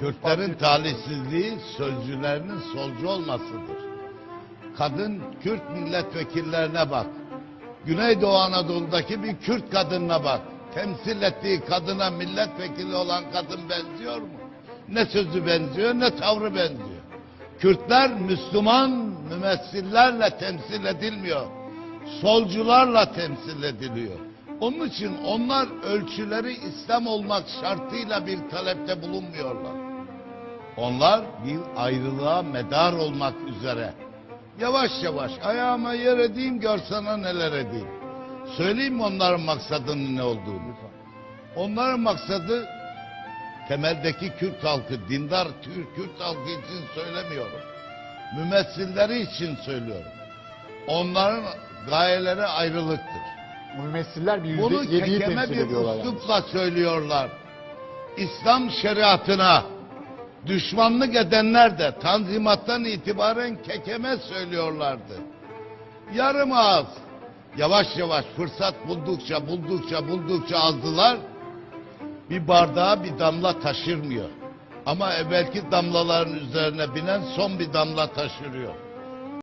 Kürtlerin talihsizliği sözcülerinin solcu olmasıdır. Kadın Kürt milletvekillerine bak. Güneydoğu Anadolu'daki bir Kürt kadınına bak. Temsil ettiği kadına milletvekili olan kadın benziyor mu? Ne sözü benziyor ne tavrı benziyor. Kürtler Müslüman mümessillerle temsil edilmiyor. Solcularla temsil ediliyor. Onun için onlar ölçüleri İslam olmak şartıyla bir talepte bulunmuyorlar. Onlar bir ayrılığa medar olmak üzere. Yavaş yavaş ayağıma yer edeyim gör sana neler edeyim. Söyleyeyim mi onların maksadının ne olduğunu? Onların maksadı temeldeki Kürt halkı, dindar Türk Kürt halkı için söylemiyorum. Mümessilleri için söylüyorum. Onların gayeleri ayrılıktır. Mümessiller bir Bunu yüzde yediyi kekeme temsil bir ediyorlar. Yani. üslupla söylüyorlar. İslam şeriatına düşmanlık edenler de tanzimattan itibaren kekeme söylüyorlardı. Yarım ağız. Yavaş yavaş fırsat buldukça buldukça buldukça azdılar. Bir bardağa bir damla taşırmıyor. Ama evvelki damlaların üzerine binen son bir damla taşırıyor.